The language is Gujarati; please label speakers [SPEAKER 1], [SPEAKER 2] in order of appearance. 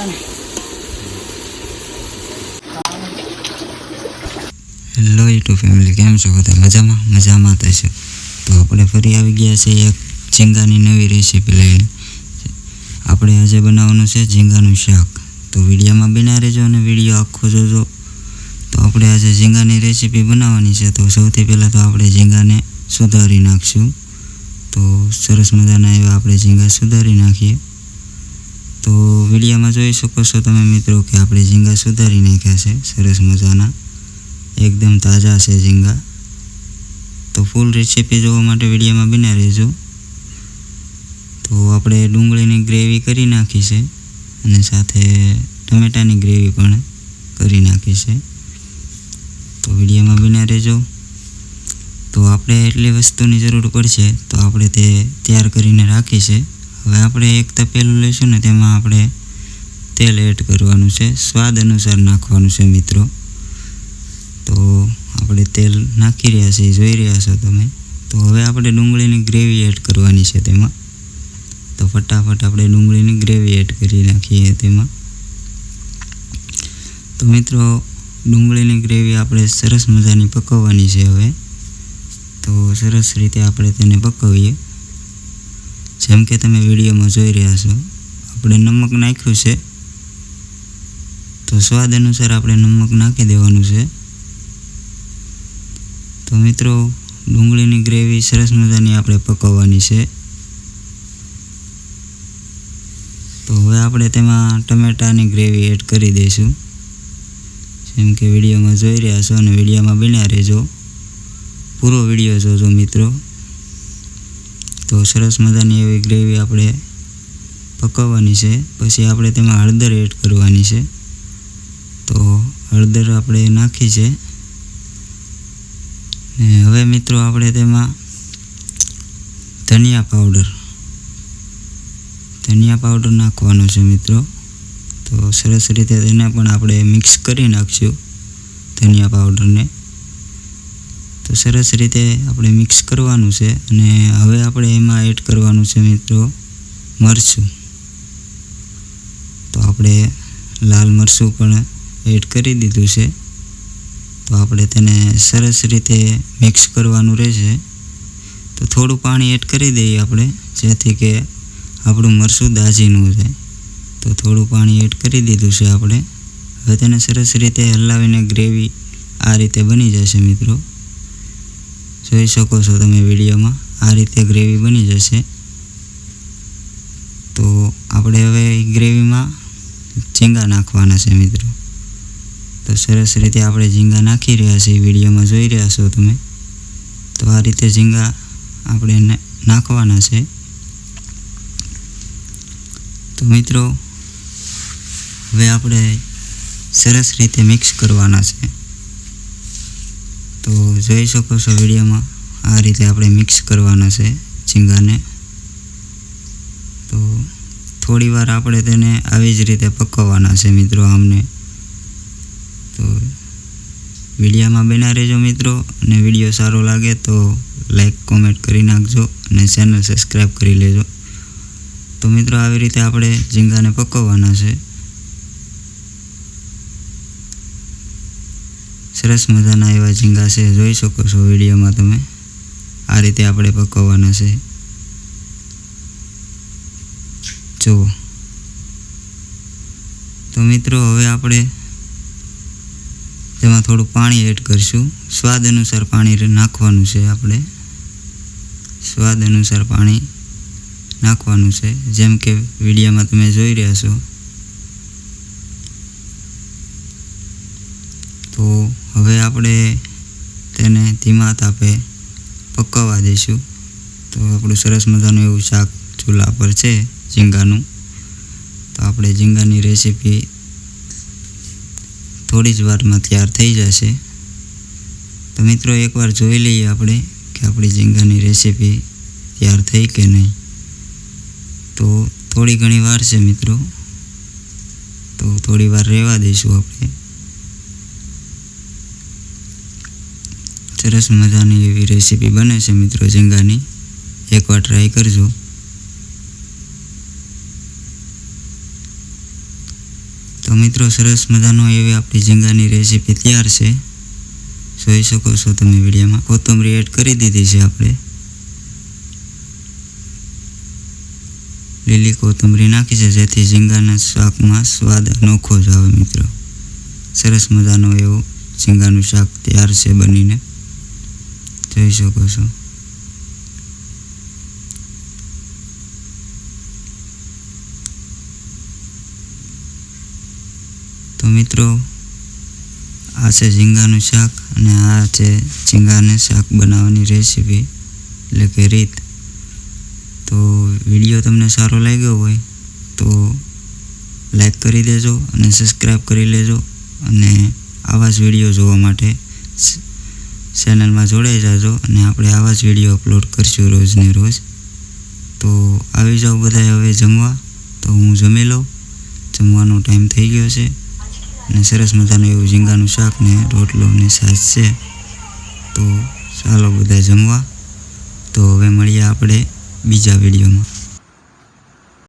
[SPEAKER 1] હેલો યુટ્યુબ ફેમિલી, કેમ છો બધા? મજામાં? મજામાં થશે તો આપણે ફરી આવી ગયા છીએ એક ઝીંગાની નવી રેસીપી લઈને. આપણે આજે બનાવવાનું છે ઝીંગાનું શાક. તો વિડીયોમાં બિના રહેજો અને વીડિયો આખો જોજો. તો આપણે આજે ઝીંગાની રેસીપી બનાવવાની છે. તો સૌથી પહેલાં તો આપણે ઝીંગાને સુધારી નાખશું. તો સરસ મજાના એવા આપણે ઝીંગા સુધારી નાખીએ. તો વિડીયામાં જોઈ શકો છો તમે મિત્રો કે આપણે ઝીંગા સુધારી નાખ્યા છે. સરસ મજાના. એકદમ તાજા છે ઝીંગા. તો ફૂલ રેસીપી જોવા માટે વિડીયામાં બિના રહેજો. તો આપણે ડુંગળીની ગ્રેવી કરી નાખી છે અને સાથે ટમેટાની ગ્રેવી પણ કરી નાખી છે. તો વિડીયામાં બિના રહેજો. તો આપણે એટલી વસ્તુની જરૂર પડશે તો આપણે તે તૈયાર કરીને રાખી છે. હવે આપણે એક તપેલું લઈશું ને તેમાં આપણે તેલ એડ કરવાનું છે. સ્વાદ અનુસાર નાખવાનું છે મિત્રો. તો આપણે તેલ નાખી રહ્યા છીએ, જોઈ રહ્યા છો તમે. તો હવે આપણે ડુંગળીની ગ્રેવી એડ કરવાની છે તેમાં. તો ફટાફટ આપણે ડુંગળીની ગ્રેવી એડ કરી નાખીએ તેમાં. તો મિત્રો, ડુંગળીની ગ્રેવી આપણે સરસ મજાની પકવવાની છે હવે. તો સરસ રીતે આપણે તેને પકવીએ. જેમ કે તમે વિડીયોમાં જોઈ રહ્યા છો, આપણે નમક નાખ્યું છે. તો સ્વાદ અનુસાર આપણે નમક નાખી દેવાનું છે. તો મિત્રો, ડુંગળીની ગ્રેવી સરસ મજાની આપણે પકવવાની છે. તો હવે આપણે તેમાં ટમેટાની ગ્રેવી એડ કરી દઈશું. જેમ કે વિડીયોમાં જોઈ રહ્યા છો અને વિડીયોમાં બન્યા રહેજો. પૂરો વીડિયો જોજો મિત્રો. તો સરસ મજાની એવી ગ્રેવી આપણે પકવવાની છે. પછી આપણે તેમાં હળદર એડ કરવાની છે. તો હળદર આપણે નાખી છે. ને હવે મિત્રો આપણે તેમાં ધનિયા પાવડર ધનિયા પાવડર નાખવાનો છે મિત્રો. તો સરસ રીતે તેને પણ આપણે મિક્સ કરી નાખશું ધનિયા પાવડરને. તો સરસ રીતે આપણે મિક્સ કરવાનું છે અને હવે આપણે એમાં એડ કરવાનું છે મિત્રો મરચું. તો આપણે લાલ મરચું પણ એડ કરી દીધું છે. તો આપણે તેને સરસ રીતે મિક્સ કરવાનું રહેશે. તો થોડું પાણી એડ કરી દઈએ આપણે, જેથી કે આપણું મરચું દાજીનું જાય તો થોડું પાણી એડ કરી દીધું છે આપણે. હવે તેને સરસ રીતે હલાવીને ગ્રેવી આ રીતે બની જશે મિત્રો. જોઈ શકો છો તમે વિડીયોમાં. આ રીતે ગ્રેવી બની જશે. તો આપણે હવે ગ્રેવીમાં ઝીંગા નાખવાના છે મિત્રો. તો સરસ રીતે આપણે ઝીંગા નાખી રહ્યા છીએ. વિડીયોમાં જોઈ રહ્યા છો તમે. તો આ રીતે ઝીંગા આપણે નાખવાના છે. તો મિત્રો, હવે આપણે સરસ રીતે મિક્સ કરવાના છે. તો જોઈ શકો છો વિડીયોમાં આ રીતે આપણે મિક્સ કરવાના છે ઝીંગાને. તો થોડી વાર આપણે તેને આવી જ રીતે પકવવાના છે મિત્રો આમને. તો વિડીયામાં બના રહેજો મિત્રો અને વીડિયો સારો લાગે તો લાઈક, કોમેન્ટ કરી નાખજો અને ચેનલ સબસ્ક્રાઈબ કરી લેજો. તો મિત્રો આવી રીતે આપણે ઝીંગાને પકવવાના છે. સરસ મજાના એવા ઝીંગા છે, જોઈ શકો છો વિડીયોમાં તમે. આ રીતે આપણે પકવવાના છે. જુઓ. તો મિત્રો, હવે આપણે તેમાં થોડું પાણી એડ કરીશું. સ્વાદ અનુસાર પાણી નાખવાનું છે આપણે. સ્વાદ અનુસાર પાણી નાખવાનું છે. જેમ કે વિડીયોમાં તમે જોઈ રહ્યા છો. તો હવે આપણે તેને ધીમા તાપે પકવવા દઈશું. તો આપણું સરસ મજાનું એવું શાક ચૂલા પર છે, ઝીંગાનું. તો આપણે ઝીંગાની રેસીપી થોડી જ વારમાં તૈયાર થઈ જશે. તો મિત્રો એકવાર જોઈ લઈએ આપણે કે આપણી ઝીંગાની રેસીપી તૈયાર થઈ કે નહીં. તો થોડી ઘણી વાર છે મિત્રો. તો થોડી વાર રહેવા દઈશું આપણે. સરસ મજાની એવી રેસીપી બને છે મિત્રો ઝીંગાની. એકવાર ટ્રાય કરજો. તો મિત્રો સરસ મજાનો એવી આપણી ઝીંગાની રેસીપી તૈયાર છે. જોઈ શકો છો તમે વિડીયોમાં. કોથમરી એડ કરી દીધી છે આપણે. લીલી કોથમરી નાખી છે, જેથી ઝીંગાના શાકમાં સ્વાદ અનોખો જ આવે મિત્રો. સરસ મજાનો એવું ઝીંગાનું શાક તૈયાર છે બનીને. જોઈ શકો છો તો મિત્રો, આ છે ઝીંગાનું શાક અને આ છે ઝીંગાને શાક બનાવવાની રેસીપી એટલે કે રીત. તો વીડિયો તમને સારો લાગ્યો હોય તો લાઈક કરી દેજો અને સબસ્ક્રાઈબ કરી લેજો અને આવા જ વીડિયો જોવા માટે ચેનલમાં જોડાઈ જાજો અને આપણે આવા જ વીડિયો અપલોડ કરશું રોજને રોજ. તો આવી જાઓ બધા હવે જમવા. તો હું જમી લઉં. જમવાનો ટાઈમ થઈ ગયો છે. અને સરસ મજાનું એવું ઝીંગાનું શાક ને રોટલો ને છાશ છે. તો ચાલો બધા જમવા. તો હવે મળીએ આપણે બીજા વિડીયોમાં.